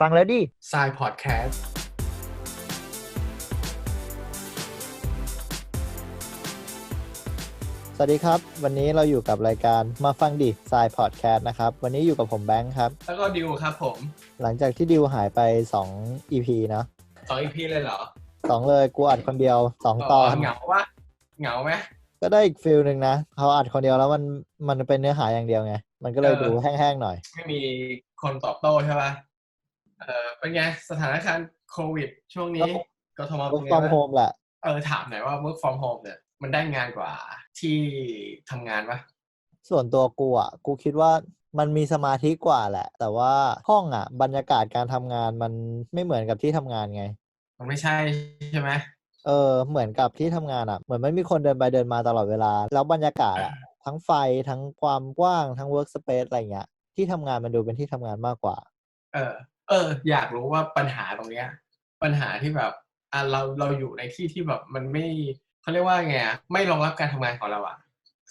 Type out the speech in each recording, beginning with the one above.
ฟังแล้วดิ s ายพอดแคสต์สวัสดีครับ วันนี้เราอยู่กับรายการมาฟังดิสายพอดแคสต์นะครับ วันนี้อยู่กับผมแบงค์ครับ แล้วก็ดิวครับผม หลังจากที่ดิวหายไป 2 EP เนอะสองอีพีเลยเหรอสองเลยกูอัดคนเดียว2ตอนเหงาวะเหงาไหม ก็ได้อีกฟิลหนึ่งนะเขาอัดคนเดียวแล้วมันมันเป็นเนื้อหาอย่างเดียวไง มันก็เลยเออ ดูแห้งๆหน่อย ไม่มีคนตอบโต้ใช่ป่ะ เออเป็นไงสถานการณ์โควิด ช่วงนี้กทมเป็น work ไง from บ้าง home แหละเออถามหน่อยว่า work from home เนี่ยมันได้งานกว่าที่ทำงานปะส่วนตัวกูอะกูคิดว่ามันมีสมาธิกว่าแหละ แต่ว่าห้องอะ บรรยากาศการทำงานมันไม่เหมือนกับที่ทำงานไง มันไม่ใช่ใช่ไหมเออเหมือนกับที่ทำงานอะ เหมือนไม่มีคนเดินไปเดินมาตลอดเวลา แล้วบรรยากาศอะทั้งไฟทั้งความกว้างทั้ง work space อะไรเงี้ยที่ทำงานมันดูเป็นที่ทำงานมากกว่า เออ เออ อยากรู้ว่าปัญหาตรงเนี้ย ปัญหาที่แบบอะเราเราอยู่ในที่ที่แบบมันไม่เขาเรียกว่าไงอะไม่รองรับการทำงานของเราอะ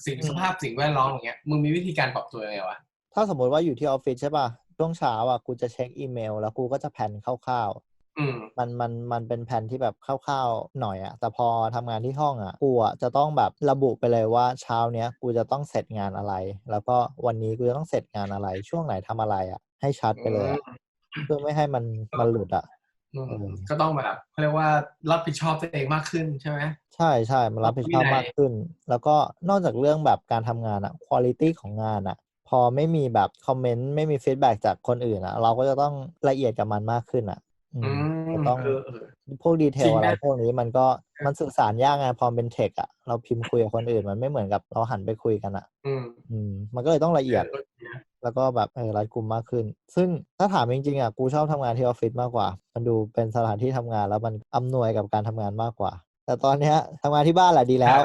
สิ่งอืมสภาพสิ่งแวดล้อมอย่างเงี้ยมึงมีวิธีการปรับตัวยังไงวะถ้าสมมติว่าอยู่ที่ออฟฟิศใช่ป่ะช่วงเช้าอะกูจะเช็คอีเมล แล้วกูก็จะแผนคร่าวอืมๆมันมันมันเป็นแผนที่แบบคร่าวๆหน่อยอะ แต่พอทำงานที่ห้องอะกูอะจะต้องแบบระบุไปเลยว่าเช้าเนี้ยกูจะต้องเสร็จงานอะไร แล้วก็วันนี้กูจะต้องเสร็จงานอะไร ช่วงไหนทำอะไรอะ ให้ชัดไปเลยอะ เพื่อไม่ให้มันมันหลุดอะอืมเออก็ต้องแบบเขาเรียกว่ารับผิดชอบตัวเองมากขึ้นใช่ไหมใช่ใช่มันรับผิดชอบวินัยมากขึ้น แล้วก็นอกจากเรื่องแบบการทำงานอะคุณ i t y ของงานอะพอไม่มีแบบคอมเมนต์ไม่มีฟีดแบ็จากคนอื่นอะเราก็จะต้องละเอียดกับมันมากขึ้นอะอืมอืมจะต้องเออเออพวกดีเทจริลงอะไรนะพวกนี้มันก็มันสื่อสารยากไงพอเป็นเทคอะเราพิมพ์คุยกับคนอื่นมันไม่เหมือนกับเราหันไปคุยกันอะอืมอืมมันก็เลยต้องละเอียดเออจริงนะ แล้วก็แบบเออรัดกุมมากขึ้น ซึ่งถ้าถามจริงๆอะกูชอบทำงานที่ออฟฟิศมากกว่า มันดูเป็นสถานที่ทำงานแล้วมันอำนวยกับการทำงานมากกว่า แต่ตอนเนี้ยทำงานที่บ้านแหละดีแล้ว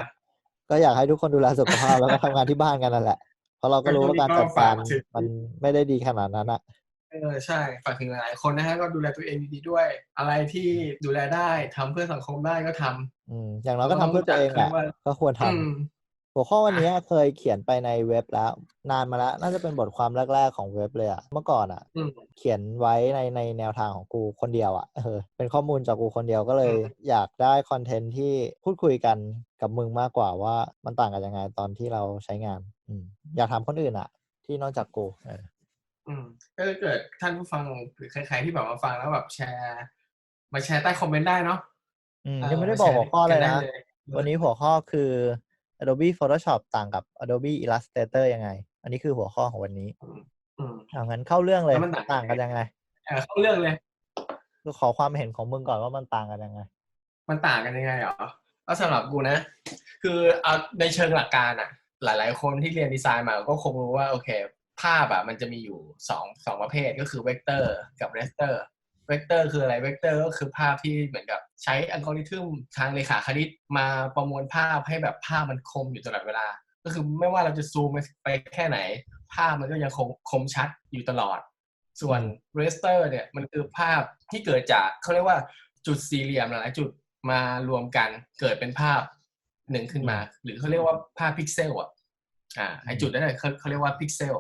ก็อยากให้ทุกคนดูแลสุขภาพแล้วก็ทำงานที่บ้านกันนั่นแหละ เพราะเราก็รู้ว่าการจัดการมันไม่ได้ดีขนาดนั้นอะเออใช่ฝากถึงหลายๆคนนะฮะก็ดูแลตัวเองดีๆด้วย อะไรที่ดูแลได้ทำเพื่อสังคมได้ก็ทำอืมอย่างน้อยก็ทำเพื่อตัวเองแหละว่าก็ควรทำอืม หัวข้อวันนี้เคยเขียนไปในเว็บแล้ว นานมาแล้ว น่าจะเป็นบทความแรก ๆ ของเว็บเลยอะเมื่อก่อนอะอืมเขียนไว้ในในแนวทางของกูคนเดียวอะเออเป็นข้อมูลจากกูคนเดียวก็เลยอืมอยากได้คอนเทนต์ที่พูดคุยกันกับมึงมากกว่าว่ามันต่างกันยังไงตอนที่เราใช้งานอืมอยากถามคนอื่นอะที่นอกจากกูเอออืมก็ถ้าเกิดท่านผู้ฟังหรือใครๆที่แบบมาฟังแล้วแบบแชร์ มาแชร์ใต้คอมเมนต์ได้เนาะอืมเออยังไม่ได้บอกหัวข้อเลยนะมาแชร์กันได้เลยวันนี้หัวข้อคือ Adobe Photoshop ต่างกับ Adobe Illustrator ยังไง อันนี้คือหัวข้อของวันนี้อืมเอางั้นเข้าเรื่องเลยแล้วมันต่างต่างกันยังไงเออเข้าเรื่องเลยคือขอความเห็นของมึงก่อนว่ามันต่างกันยังไง มันต่างกันยังไงเหรอเอาสำหรับกูนะ คือเอาในเชิงหลักการอะหลาย ๆ คนที่เรียนดีไซน์มาก็คงรู้ว่าโอเค ภาพอะมันจะมีอยู่สองสองประเภทก็คือเวกเตอร์กับเรสเตอร์ เวกเตอร์คืออะไรเวกเตอร์ก็คือภาพที่เหมือนกับใช้อัลกอริทึมทางเลขาคณิตมาประมวลภาพให้แบบภาพมันคมอยู่ตลอดเวลา ก็คือไม่ว่าเราจะซูมไปแค่ไหน ภาพมันก็ยังคงคมชัดอยู่ตลอด ส่วนเรสเตอร์เนี่ยมันคือภาพที่เกิดจากเขาเรียกว่าจุดสี่เหลี่ยมหลายๆจุดมารวมกันเกิดเป็นภาพหนึ่งขึ้นมา หรือเขาเรียกว่าภาพพิกเซลอะอ่าไอจุดนั้นนะเขาเขาเรียกว่าพิกเซล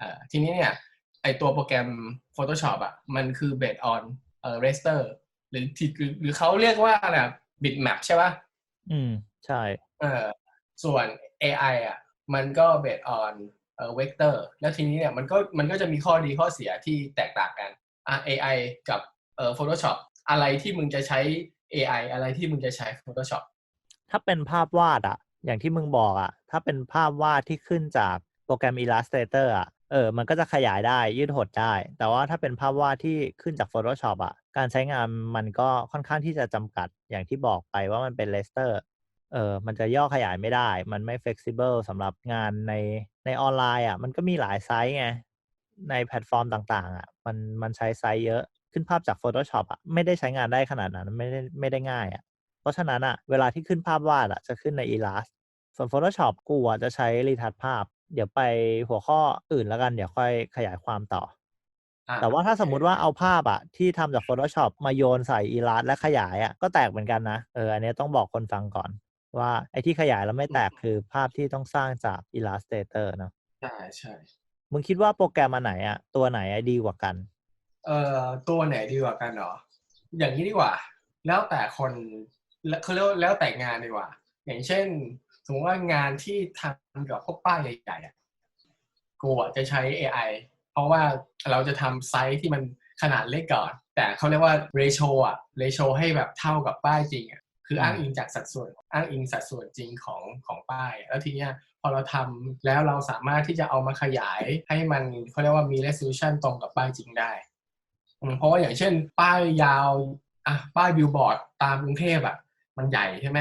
อ่าทีนี้เนี่ย ไอตัวโปรแกรม Photoshop อะ มันคือ based on เอ่อ raster หรือที่หรือหรือเขาเรียกว่าอะไร bitmap ใช่ป่ะอืม ใช่ เออส่วน AI อะ มันก็ based on เอ่อ vector แล้วทีนี้เนี่ยมันก็มันก็จะมีข้อดีข้อเสียที่แตกต่างกันอะ AI กับเอ่อ Photoshop อะไรที่มึงจะใช้ AI อะไรที่มึงจะใช้ Photoshop ถ้าเป็นภาพวาดอะอย่างที่มึงบอกอะถ้าเป็นภาพวาดที่ขึ้นจากโปรแกรม Illustrator อะ เออ มันก็จะขยายได้ยืดหดได้ แต่ว่าถ้าเป็นภาพวาดที่ขึ้นจาก Photoshop อะการใช้งานมันก็ค่อนข้างที่จะจำกัดอย่างที่บอกไปว่ามันเป็น raster เออ มันจะย่อขยายไม่ได้ มันไม่ flexible สำหรับงานในในออนไลน์อะ มันก็มีหลายไซส์ไง ในแพลตฟอร์มต่างๆอะ มันมันใช้ไซส์เยอะขึ้นภาพจาก Photoshop อะ ไม่ได้ใช้งานได้ขนาดนั้น ไม่ได้ไม่ได้ง่ายอะ เพราะฉะนั้นอะ เวลาที่ขึ้นภาพวาดอะ จะขึ้นใน Illust ส่วน Photoshop กูอะจะใช้รีทัชภาพ เดี๋ยวไปหัวข้ออื่นแล้วกันเดี๋ยวค่อยขยายความต่ออะแต่ว่าถ้าสมมุติว่าเอาภาพอะที่ทำจาก Photoshop มาโยนใส่ Illustrator และขยายอะก็แตกเหมือนกันนะ เอออันนี้ต้องบอกคนฟังก่อน ว่าไอ้ที่ขยายแล้วไม่แตกคือภาพที่ต้องสร้างจาก Illustrator เนอะใช่ใช่มึงคิดว่าโปรแกรมอันไหนอะตัวไหนอะดีกว่ากัน เอ่อตัวไหนดีกว่ากันเหรอ อย่างนี้ดีกว่า แล้วแต่คนแล้วเขาเรียกว่าแล้วแต่งานดีกว่า อย่างเช่นส มมติว่างานที่ทำเกี่ยวกับพวกป้ายใหญ่ๆอะกูจะใช้ AI เพราะว่าเราจะทำไซส์ที่มันขนาดเล็กก่อน แต่เขาเรียกว่า ratio อะ ratio ให้แบบเท่ากับป้ายจริงอะคืออ้างอิงจากสัดส่วนอ้างอิงสัดส่วนจริงของของป้าย แล้วทีเนี้ยพอเราทำแล้วเราสามารถที่จะเอามาขยายให้มันเขาเรียกว่ามี resolution ตรงกับป้ายจริงได้ เพราะว่าอย่างเช่น ป้ายยาวอะป้ายบิลบอร์ดตามกรุงเทพอะมันใหญ่ใช่ไหม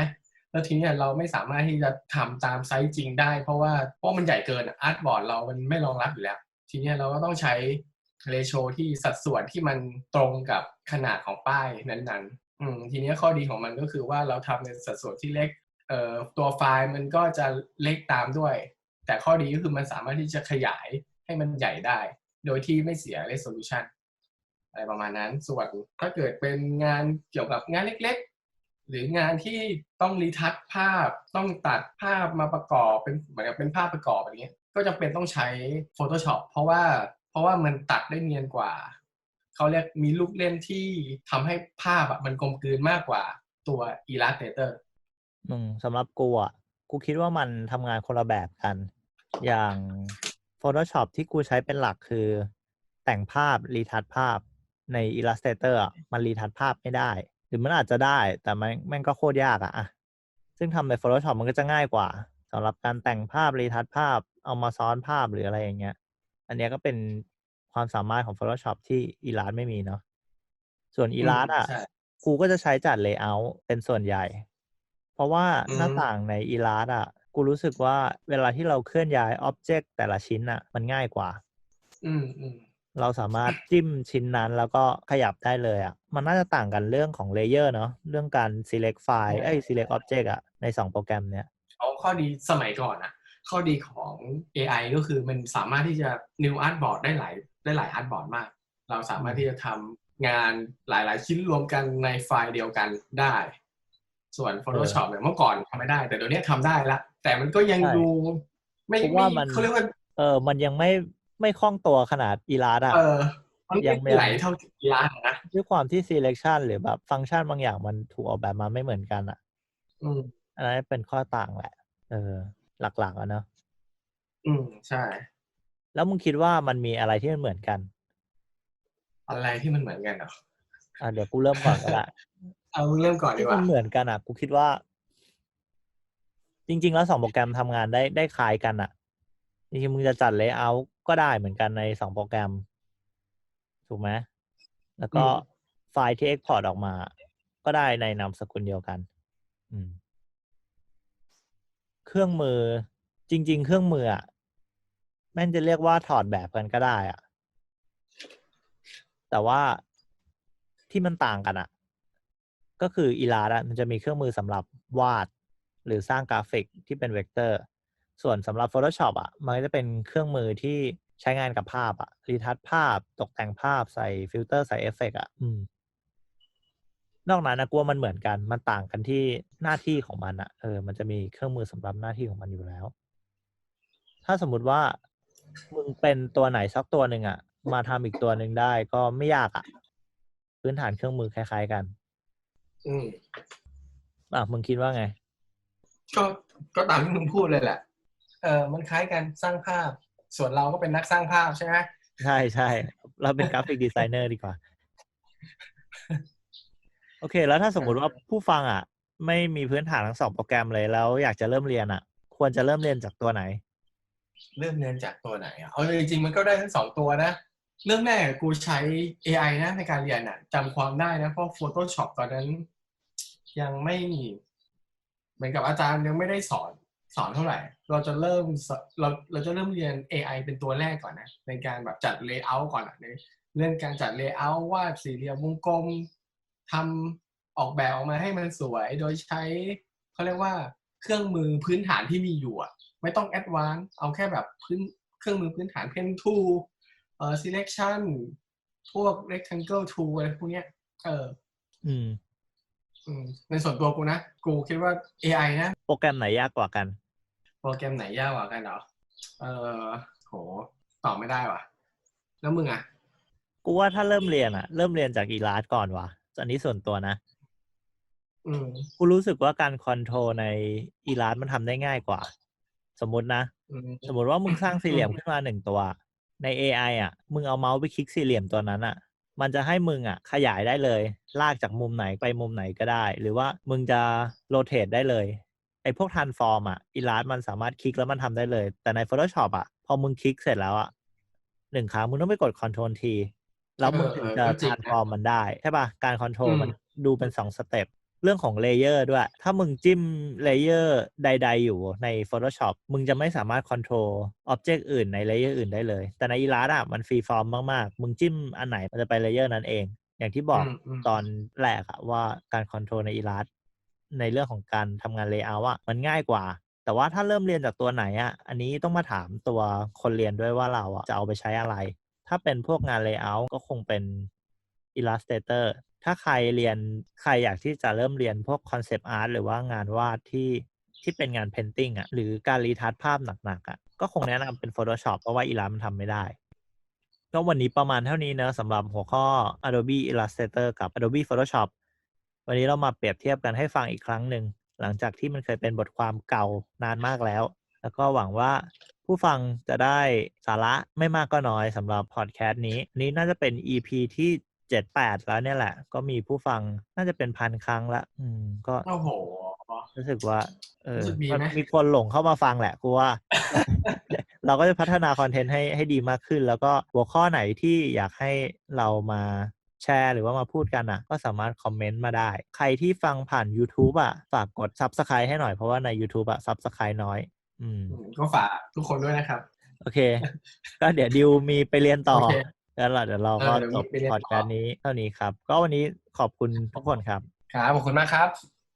แล้วทีนี้เราไม่สามารถที่จะทำตามไซส์จริงได้ เพราะว่าเพราะมันใหญ่เกินอาร์ตบอร์ดเรามันไม่รองรับอยู่แล้ว ทีนี้เราก็ต้องใช้เรโชที่สัดส่วนที่มันตรงกับขนาดของป้ายนั้นๆอืมทีนี้ข้อดีของมันก็คือว่าเราทำในสัดส่วนที่เล็กเอ่อตัวไฟล์มันก็จะเล็กตามด้วย แต่ข้อดีก็คือมันสามารถที่จะขยายให้มันใหญ่ได้ โดยที่ไม่เสีย resolution อะไรประมาณนั้น ส่วนถ้าเกิดเป็นงานเกี่ยวกับงานเล็ก หรืองานที่ต้องรีทัชภาพต้องตัดภาพมาประกอบเป็นเหมือนกับเป็นภาพประกอบอะไรเงี้ยก็จำเป็นต้องใช้ Photoshop เพราะว่าเพราะว่ามันตัดได้เนียนกว่า เขาเรียกมีลูกเล่นที่ทำให้ภาพอะมันกลมกลืนมากกว่าตัว Illustrator อืมสำหรับกูอะกูคิดว่ามันทำงานคนละแบบกัน อย่าง Photoshop ที่กูใช้เป็นหลักคือ แต่งภาพรีทัชภาพใน Illustrator อะมันรีทัชภาพไม่ได้ หรือมันอาจจะได้ แต่มันแม่งก็โคตรยากอะอะซึ่งทำใน Photoshop มันก็จะง่ายกว่าสำหรับการแต่งภาพรีทัชภาพเอามาซ้อนภาพหรืออะไรอย่างเงี้ย อันเนี้ยก็เป็นความสามารถของ Photoshop ที่ Illustrator ไม่มีเนาะส่วน Illustrator อะใช่กูก็จะใช้จัด layout เป็นส่วนใหญ่ เพราะว่าอืมหน้าต่างใน Illustrator อะกูรู้สึกว่าเวลาที่เราเคลื่อนย้าย Object แต่ละชิ้นอะ มันง่ายกว่า อืมอืม เราสามารถจิ้มชิ้นนั้นแล้วก็ขยับได้เลยอะ มันน่าจะต่างกันเรื่องของ layer เนาะ เรื่องการ select file เอ้ย select object อะ ในสองโปรแกรมเนี้ยเอาข้อดีสมัยก่อนอะข้อดีของ AI ก็คือมันสามารถที่จะ new artboard ได้หลายได้หลาย artboard มาก เราสามารถที่จะทำงานหลาย ๆ ชิ้นรวมกันในไฟล์เดียวกันได้ ส่วน Photoshop เนี่ยเมื่อก่อนทำไม่ได้ แต่เดี๋ยวนี้ทำได้ละ แต่มันก็ยังใช่ดู ไม่ผมว่ามันไม่เขาเรียกว่าเออมันยังไม่ ไม่คล่องตัวขนาด Illustrator อะเออมันยัไม่งไม่ไหลเท่ากีฬานะด้วยความที่ selection หรือแบบฟังก์ชันบางอย่างมันถูกออกแบบมาไม่เหมือนกันอะอืมอันนั้นเป็นข้อต่างแหละ เออ หลักๆอะเนาะอืมใช่ แล้วมึงคิดว่ามันมีอะไรที่มันเหมือนกัน อะไรที่มันเหมือนกันเหรออะเดี๋ยวกูเริ่มก่อนก็ได้เอาเริ่มก่อนดีที่กมัว่านเหมือนกันอะ กูคิดว่า จริง ๆ แล้วสองโปรแกรมทำงานได้ได้คล้ายกันอะ จริงๆมึงจะจัด layout ก็ได้เหมือนกันในสองโปรแกรม ถูกไหมแล้วก็อืมไฟล์ที่ export ออกมา ก็ได้ในนามสกุลเดียวกัน อืม เครื่องมือ จริง ๆ เครื่องมืออะแม่งจะเรียกว่าถอดแบบกันก็ได้อะ แต่ว่าที่มันต่างกันอะ ก็คืออีลาดมันจะมีเครื่องมือสำหรับวาด หรือสร้างกราฟิกที่เป็นเวกเตอร์ ส่วนสำหรับ Photoshop อะมันก็จะเป็นเครื่องมือที่ใช้งานกับภาพอะรีทัชภาพตกแต่งภาพใส่ฟิลเตอร์ใส่เอฟเฟกต์อะอืมนอกนั้นนะกลัวมันเหมือนกัน มันต่างกันที่หน้าที่ของมันอะเออ มันจะมีเครื่องมือสำหรับหน้าที่ของมันอยู่แล้ว ถ้าสมมุติว่ามึงเป็นตัวไหนสักตัวหนึ่งอะมาทำอีกตัวหนึ่งได้ก็ไม่ยากอะพื้นฐานเครื่องมือคล้าย ๆกัน อืมอะมึงคิดว่าไง ก็ก็ตามที่มึงพูดเลยแหละ เออมันคล้ายกันสร้างภาพ ส่วนเราก็เป็นนักสร้างภาพใช่ไหมใช่ใช่เราเป็นกราฟิกดีไซเนอร์ดีกว่า โอเค แล้วถ้าสมมุติว่าผู้ฟังอะ ไม่มีพื้นฐานทั้งสองโปรแกรมเลยแล้วอยากจะเริ่มเรียนอะ ควรจะเริ่มเรียนจากตัวไหน เริ่มเรียนจากตัวไหนอะเอาจริงๆมันก็ได้ทั้งสองตัวนะเริ่มแรกกูใช้ AI นะในการเรียนอะจำความได้นะเพราะ Photoshop ตอนนั้น ยังไม่เหมือนกับอาจารย์ยังไม่ได้สอน สอนเท่าไหร่ เราจะเริ่มเราเราจะเริ่มเรียน AI เป็นตัวแรกก่อนนะ ในการแบบจัด layout ก่อนอะในเรื่องการจัด layout วาดสี่เหลี่ยมวงกลมทำออกแบบออกมาให้มันสวย โดยใช้เขาเรียกว่าเครื่องมือพื้นฐานที่มีอยู่อะไม่ต้องแอดวานซ์เอาแค่แบบพื้นเครื่องมือพื้นฐาน pen tool เอ่อ selection พวก rectangle tool อะไรพวกเนี้ยเอออืม ในส่วนตัวกูนะ กูคิดว่า AI นะ โปรแกรมไหนยากกว่ากัน โปรแกรมไหนยากกว่ากันเหรอ เออโห ตอบไม่ได้ว่ะ แล้วมึงอะ กูว่าถ้าเริ่มเรียนอะเริ่มเรียนจากอีลาสก่อนวะอันนี้ส่วนตัวนะอืมกูรู้สึกว่าการคอนโทรลในอีลาสมันทำได้ง่ายกว่า สมมตินะอืมสมมติว่ามึงสร้างสี่เหลี่ยมขึ้นมาหนึ่งตัว ใน AI อะ มึงเอาเมาส์ไปคลิกสี่เหลี่ยมตัวนั้นอะ มันจะให้มึงอะ ขยายได้เลย ลากจากมุมไหนไปมุมไหนก็ได้ หรือว่ามึงจะโรเตทได้เลยไอ้พวกทันฟอร์มอะอีลาสมันสามารถคลิกแล้วมันทำได้เลย แต่ใน Photoshop อะ พอมึงคลิกเสร็จแล้วอะหนึ่งครั้งมึงต้องไปกด Ctrl T แล้วมึงถึงจะทันฟอร์มมันได้ ใช่ป่ะ การคอนโทรลมันดูเป็นสองสเต็ป เรื่องของเลเยอร์ด้วย ถ้ามึงจิ้มเลเยอร์ใด ๆ อยู่ใน Photoshop มึงจะไม่สามารถคอนโทรลอ็อบเจกต์อื่นในเลเยอร์อื่นได้เลย แต่ใน Illustrator อะมันฟรีฟอร์มมาก ๆ มึงจิ้มอันไหนมันจะไปเลเยอร์นั้นเอง อย่างที่บอกมมตอนแรกอะว่าการคอนโทรลใน Illustrator ในเรื่องของการทำงาน Layout อะมันง่ายกว่า แต่ว่าถ้าเริ่มเรียนจากตัวไหนอะอันนี้ต้องมาถามตัวคนเรียนด้วยว่าเราอะจะเอาไปใช้อะไร ถ้าเป็นพวกงาน Layout ก็คงเป็น Illustrator ถ้าใครเรียนใครอยากที่จะเริ่มเรียนพวก Concept Art หรือว่างานวาดที่ที่เป็นงาน Painting อะหรือการรีทัชภาพหนักๆอะก็คงแนะนำเป็น Photoshop เพราะว่า Illustrator มันทำไม่ได้ ก็วันนี้ประมาณเท่านี้เนอะสำหรับหัวข้อ Adobe Illustrator กับ Adobe Photoshop วันนี้เรามาเปรียบเทียบกันให้ฟังอีกครั้งหนึ่ง หลังจากที่มันเคยเป็นบทความเก่านานมากแล้ว แล้วก็หวังว่าผู้ฟังจะได้สาระไม่มากก็น้อยสำหรับพอดแคสต์นี้ นี้น่าจะเป็น EP ที่ เจ็ดแปดแล้วเนี่ยแหละ ก็มีผู้ฟังน่าจะเป็นพันครั้งละ อืม ก็โอ้โหรู้สึกว่า เออรู้สึกดีไหมมันมีคนหลงเข้ามาฟังแหละกูว่า เราก็จะพัฒนาคอนเทนต์ให้ให้ดีมากขึ้น แล้วก็หัวข้อไหนที่อยากให้เรามาแชร์หรือว่ามาพูดกันอะ ก็สามารถคอมเมนต์มาได้ ใครที่ฟังผ่าน YouTube อะ ฝากกด Subscribe ให้หน่อยเพราะว่าใน YouTube อะ Subscribe น้อย อืมอืมก็ฝากทุกคนด้วยนะครับ โอเค ก็เดี๋ยวดิวมีไปเรียนต่อโอเค แล้วเราเดี๋ยวเราก็เออเดี๋ยวจมีบไปเรียนพต่ออดแคสต์นี้เท่านี้ครับ ก็วันนี้ขอบคุณทุกคนครับ ครับ ขอบคุณมากครับ